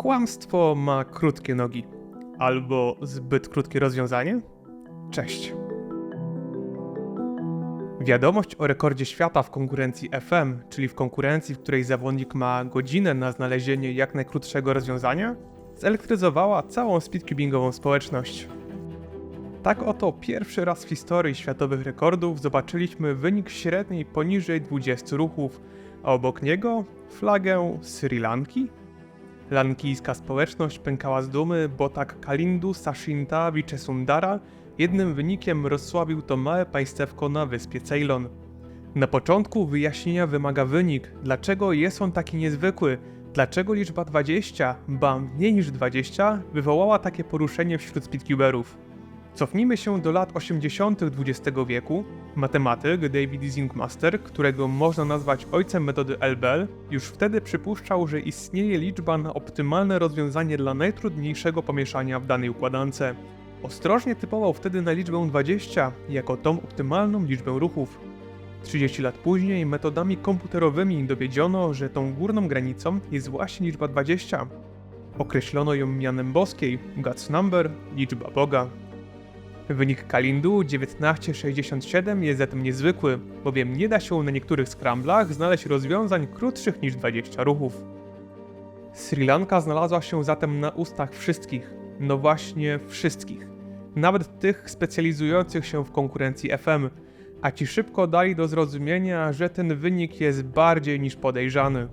Kłamstwo ma krótkie nogi. Albo zbyt krótkie rozwiązanie? Cześć. Wiadomość o rekordzie świata w konkurencji FM, czyli w konkurencji, w której zawodnik ma godzinę na znalezienie jak najkrótszego rozwiązania, zelektryzowała całą speedcubingową społeczność. Tak oto pierwszy raz w historii światowych rekordów zobaczyliśmy wynik średniej poniżej 20 ruchów, a obok niego flagę Sri Lanki. Lankijska społeczność pękała z dumy, bo tak Kalindu Sashinta Wichesundara jednym wynikiem rozsławił to małe państewko na wyspie Ceylon. Na początku wyjaśnienia wymaga wynik, dlaczego jest on taki niezwykły, dlaczego liczba 20, ba mniej niż 20, wywołała takie poruszenie wśród speedcuberów. Cofnijmy się do lat 80. XX wieku. Matematyk David Zinkmaster, którego można nazwać ojcem metody LBL, już wtedy przypuszczał, że istnieje liczba na optymalne rozwiązanie dla najtrudniejszego pomieszania w danej układance. Ostrożnie typował wtedy na liczbę 20 jako tą optymalną liczbę ruchów. 30 lat później metodami komputerowymi dowiedziono, że tą górną granicą jest właśnie liczba 20. Określono ją mianem boskiej, God's Number, liczba Boga. Wynik Kalindu 1967 jest zatem niezwykły, bowiem nie da się na niektórych skramblach znaleźć rozwiązań krótszych niż 20 ruchów. Sri Lanka znalazła się zatem na ustach wszystkich, no właśnie wszystkich, nawet tych specjalizujących się w konkurencji FM, a ci szybko dali do zrozumienia, że ten wynik jest bardziej niż podejrzany.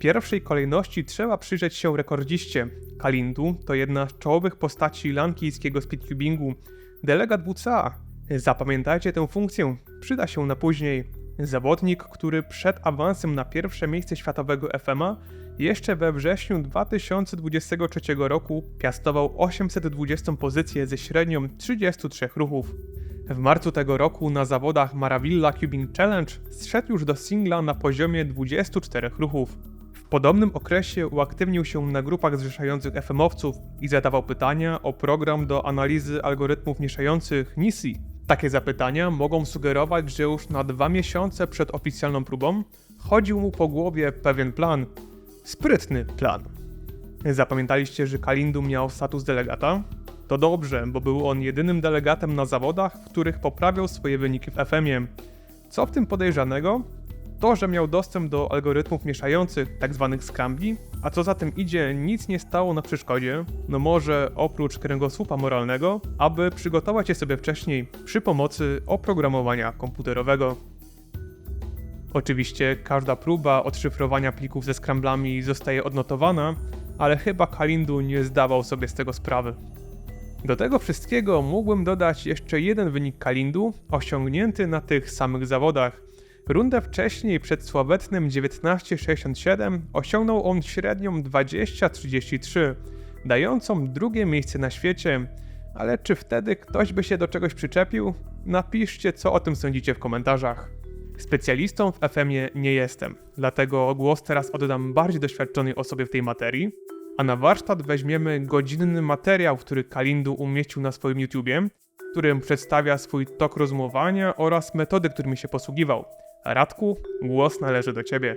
Pierwszej kolejności trzeba przyjrzeć się rekordziście. Kalindu to jedna z czołowych postaci lankijskiego speedcubingu. Delegat WCA. Zapamiętajcie tę funkcję, przyda się na później. Zawodnik, który przed awansem na pierwsze miejsce światowego FMA jeszcze we wrześniu 2023 roku piastował 820 pozycję ze średnią 33 ruchów. W marcu tego roku na zawodach Maravilla Cubing Challenge zszedł już do singla na poziomie 24 ruchów. Podobnym okresie uaktywnił się na grupach zrzeszających FM-owców i zadawał pytania o program do analizy algorytmów mieszających NISI. Takie zapytania mogą sugerować, że już na dwa miesiące przed oficjalną próbą chodził mu po głowie pewien plan. Sprytny plan. Zapamiętaliście, że Kalindu miał status delegata? To dobrze, bo był on jedynym delegatem na zawodach, w których poprawiał swoje wyniki w FM-ie. Co w tym podejrzanego? To, że miał dostęp do algorytmów mieszających, tzw. scrambli, a co za tym idzie, nic nie stało na przeszkodzie, no może oprócz kręgosłupa moralnego, aby przygotować je sobie wcześniej przy pomocy oprogramowania komputerowego. Oczywiście każda próba odszyfrowania plików ze scramblami zostaje odnotowana, ale chyba Kalindu nie zdawał sobie z tego sprawy. Do tego wszystkiego mógłbym dodać jeszcze jeden wynik Kalindu, osiągnięty na tych samych zawodach. Rundę wcześniej, przed sławetnym 1967, osiągnął on średnią 20-33, dającą drugie miejsce na świecie. Ale czy wtedy ktoś by się do czegoś przyczepił? Napiszcie, co o tym sądzicie w komentarzach. Specjalistą w FM-ie nie jestem, dlatego głos teraz oddam bardziej doświadczonej osobie w tej materii, a na warsztat weźmiemy godzinny materiał, który Kalindu umieścił na swoim YouTubie, w którym przedstawia swój tok rozumowania oraz metody, którymi się posługiwał. Radku, głos należy do ciebie.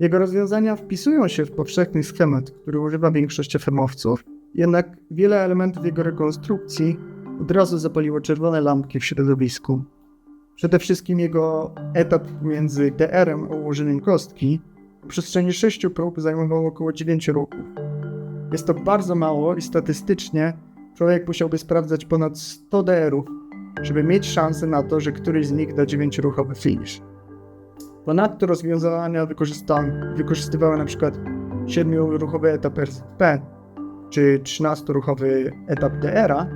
Jego rozwiązania wpisują się w powszechny schemat, który używa większość FM-owców, jednak wiele elementów jego rekonstrukcji od razu zapaliło czerwone lampki w środowisku. Przede wszystkim jego etap między DR-em a ułożeniem kostki w przestrzeni 6 prób zajmował około 9 ruchów. Jest to bardzo mało i statystycznie człowiek musiałby sprawdzać ponad 100 DR-ów, żeby mieć szansę na to, że któryś z nich da 9-ruchowy finish. Ponadto rozwiązania wykorzystywały przykład 7-ruchowy etap RZP czy 13-ruchowy etap DR-a,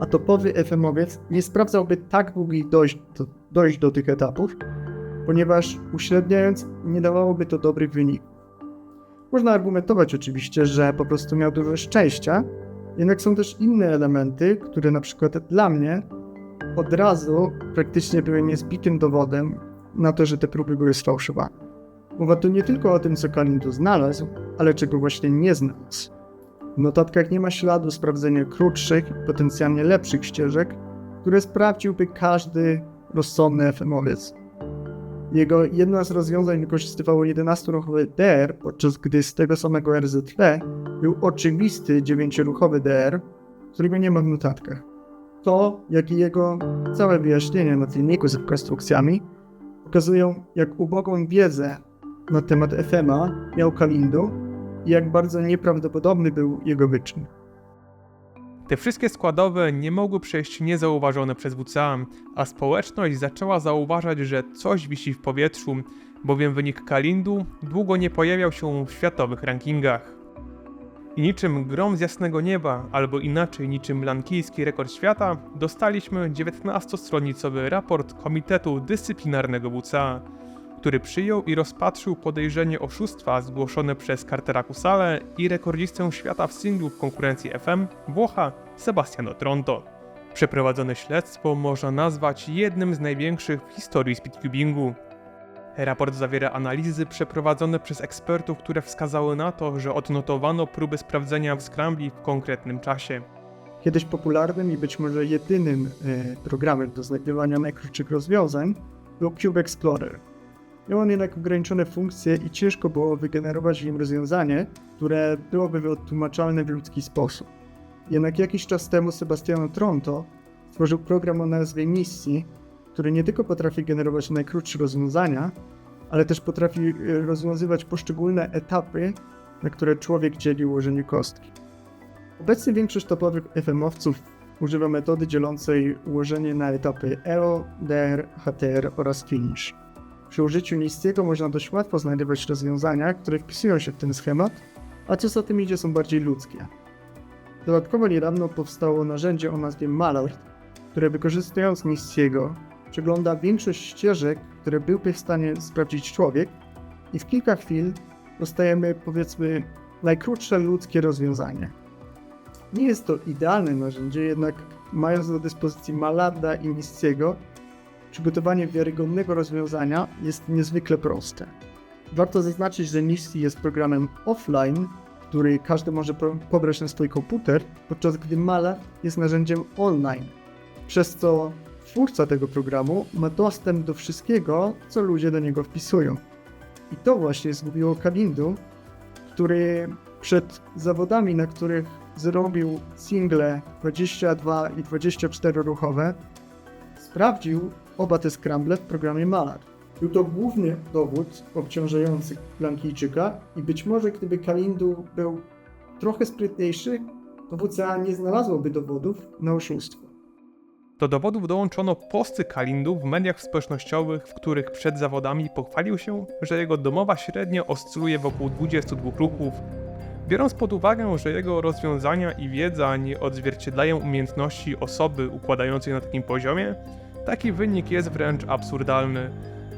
a topowy FM-owiec nie sprawdzałby tak długiej dojść do, dojść do tych etapów, ponieważ uśredniając nie dawałoby to dobrych wyników. Można argumentować oczywiście, że po prostu miał dużo szczęścia, jednak są też inne elementy, które na przykład dla mnie od razu praktycznie były niezbitym dowodem na to, że te próby były sfałszowane. Mowa tu nie tylko o tym, co Kalindu znalazł, ale czego właśnie nie znalazł. W notatkach nie ma śladu sprawdzenia krótszych potencjalnie lepszych ścieżek, które sprawdziłby każdy rozsądny FM-owiec. Jego jedno z rozwiązań wykorzystywało 11-ruchowy DR, podczas gdy z tego samego RZP był oczywisty 9-ruchowy DR, którego nie ma w notatkach. To, jak i jego całe wyjaśnienie na filmiku z konstrukcjami, pokazują, jak ubogą wiedzę na temat FMA miał Kalindu i jak bardzo nieprawdopodobny był jego wyczyn. Te wszystkie składowe nie mogły przejść niezauważone przez WCA, a społeczność zaczęła zauważać, że coś wisi w powietrzu, bowiem wynik Kalindu długo nie pojawiał się w światowych rankingach. I niczym grom z jasnego nieba, albo inaczej niczym lankijski rekord świata, dostaliśmy 19-stronicowy raport Komitetu Dyscyplinarnego WCA, który przyjął i rozpatrzył podejrzenie oszustwa zgłoszone przez Cartera Kusale i rekordzistę świata w singlu w konkurencji FM, Włocha Sebastiano Tronto. Przeprowadzone śledztwo można nazwać jednym z największych w historii speedcubingu. Raport zawiera analizy przeprowadzone przez ekspertów, które wskazały na to, że odnotowano próby sprawdzenia w Scrambli w konkretnym czasie. Kiedyś popularnym i być może jedynym e, programem do znajdywania najkrótszych rozwiązań był Cube Explorer. Miał on jednak ograniczone funkcje i ciężko było wygenerować w nim rozwiązanie, które byłoby wytłumaczalne w ludzki sposób. Jednak jakiś czas temu Sebastiano Tronto stworzył program o nazwie Misji, który nie tylko potrafi generować najkrótsze rozwiązania, ale też potrafi e, rozwiązywać poszczególne etapy, na które człowiek dzieli ułożenie kostki. Obecnie większość topowych FM-owców używa metody dzielącej ułożenie na etapy EO, DR, HTR oraz Finish. Przy użyciu niskiego można dość łatwo znajdować rozwiązania, które wpisują się w ten schemat, a co za tym idzie są bardziej ludzkie. Dodatkowo niedawno powstało narzędzie o nazwie Malord, które wykorzystując Nistiego przegląda większość ścieżek, które byłby w stanie sprawdzić człowiek i w kilka chwil dostajemy powiedzmy najkrótsze ludzkie rozwiązanie. Nie jest to idealne narzędzie, jednak mając do dyspozycji Malarda i Mistiego, przygotowanie wiarygodnego rozwiązania jest niezwykle proste. Warto zaznaczyć, że Nisty jest programem offline, który każdy może po- pobrać na swój komputer, podczas gdy Malard jest narzędziem online, przez co twórca tego programu ma dostęp do wszystkiego, co ludzie do niego wpisują. I to właśnie zgubiło Kalindu, który przed zawodami, na których zrobił single 22 i 24 ruchowe, sprawdził oba te scramble w programie Malar. Był to główny dowód obciążający Blankijczyka i być może gdyby Kalindu był trochę sprytniejszy, WCA nie znalazłoby dowodów na oszustwo. Do dowodów dołączono posty Kalindu w mediach społecznościowych, w których przed zawodami pochwalił się, że jego domowa średnio oscyluje wokół 22 ruchów. Biorąc pod uwagę, że jego rozwiązania i wiedza nie odzwierciedlają umiejętności osoby układającej na takim poziomie, taki wynik jest wręcz absurdalny.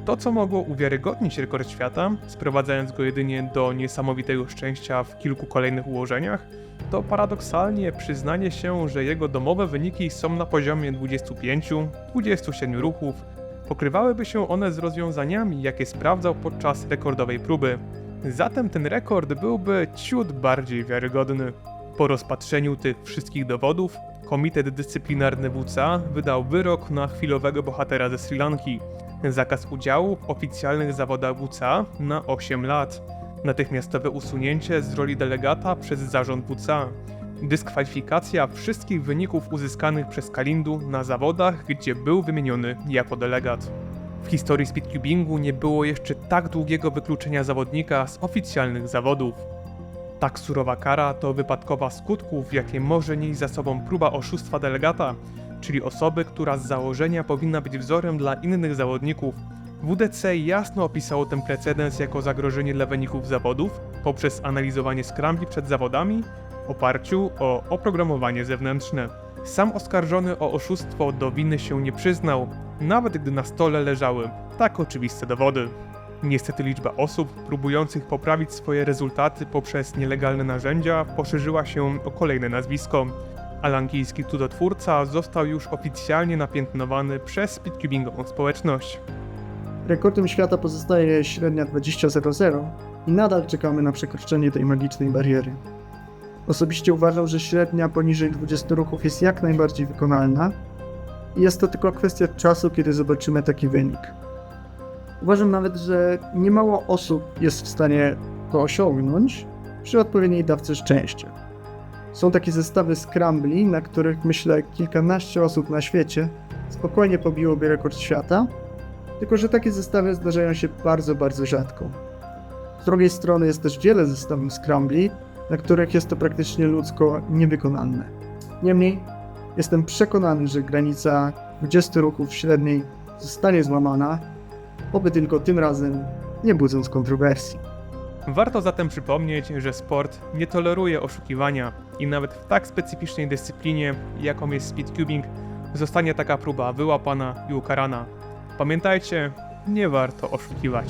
To, co mogło uwiarygodnić rekord świata, sprowadzając go jedynie do niesamowitego szczęścia w kilku kolejnych ułożeniach, to paradoksalnie przyznanie się, że jego domowe wyniki są na poziomie 25-27 ruchów. Pokrywałyby się one z rozwiązaniami, jakie sprawdzał podczas rekordowej próby. Zatem ten rekord byłby ciut bardziej wiarygodny. Po rozpatrzeniu tych wszystkich dowodów, Komitet Dyscyplinarny WCA wydał wyrok na chwilowego bohatera ze Sri Lanki. Zakaz udziału w oficjalnych zawodach WCA na 8 lat natychmiastowe usunięcie z roli delegata przez zarząd WCA, dyskwalifikacja wszystkich wyników uzyskanych przez Kalindu na zawodach, gdzie był wymieniony jako delegat. W historii speedcubingu nie było jeszcze tak długiego wykluczenia zawodnika z oficjalnych zawodów. Tak surowa kara to wypadkowa skutków, jakie może nieść za sobą próba oszustwa delegata, czyli osoby, która z założenia powinna być wzorem dla innych zawodników, WDC jasno opisało ten precedens jako zagrożenie dla wyników zawodów poprzez analizowanie scrambli przed zawodami w oparciu o oprogramowanie zewnętrzne. Sam oskarżony o oszustwo do winy się nie przyznał, nawet gdy na stole leżały tak oczywiste dowody. Niestety liczba osób próbujących poprawić swoje rezultaty poprzez nielegalne narzędzia poszerzyła się o kolejne nazwisko. A lankijski cudotwórca został już oficjalnie napiętnowany przez speedcubingową społeczność. Rekordem świata pozostaje średnia 20.00 i nadal czekamy na przekroczenie tej magicznej bariery. Osobiście uważam, że średnia poniżej 20 ruchów jest jak najbardziej wykonalna i jest to tylko kwestia czasu, kiedy zobaczymy taki wynik. Uważam nawet, że niemało osób jest w stanie to osiągnąć przy odpowiedniej dawce szczęścia. Są takie zestawy scrambli, na których myślę kilkanaście osób na świecie spokojnie pobiłoby rekord świata, tylko że takie zestawy zdarzają się bardzo, bardzo rzadko. Z drugiej strony jest też wiele zestawów scrambli, na których jest to praktycznie ludzko niewykonalne. Niemniej jestem przekonany, że granica 20 ruchów średniej zostanie złamana, oby tylko tym razem nie budząc kontrowersji. Warto zatem przypomnieć, że sport nie toleruje oszukiwania i nawet w tak specyficznej dyscyplinie, jaką jest speedcubing, zostanie taka próba wyłapana i ukarana. Pamiętajcie, nie warto oszukiwać.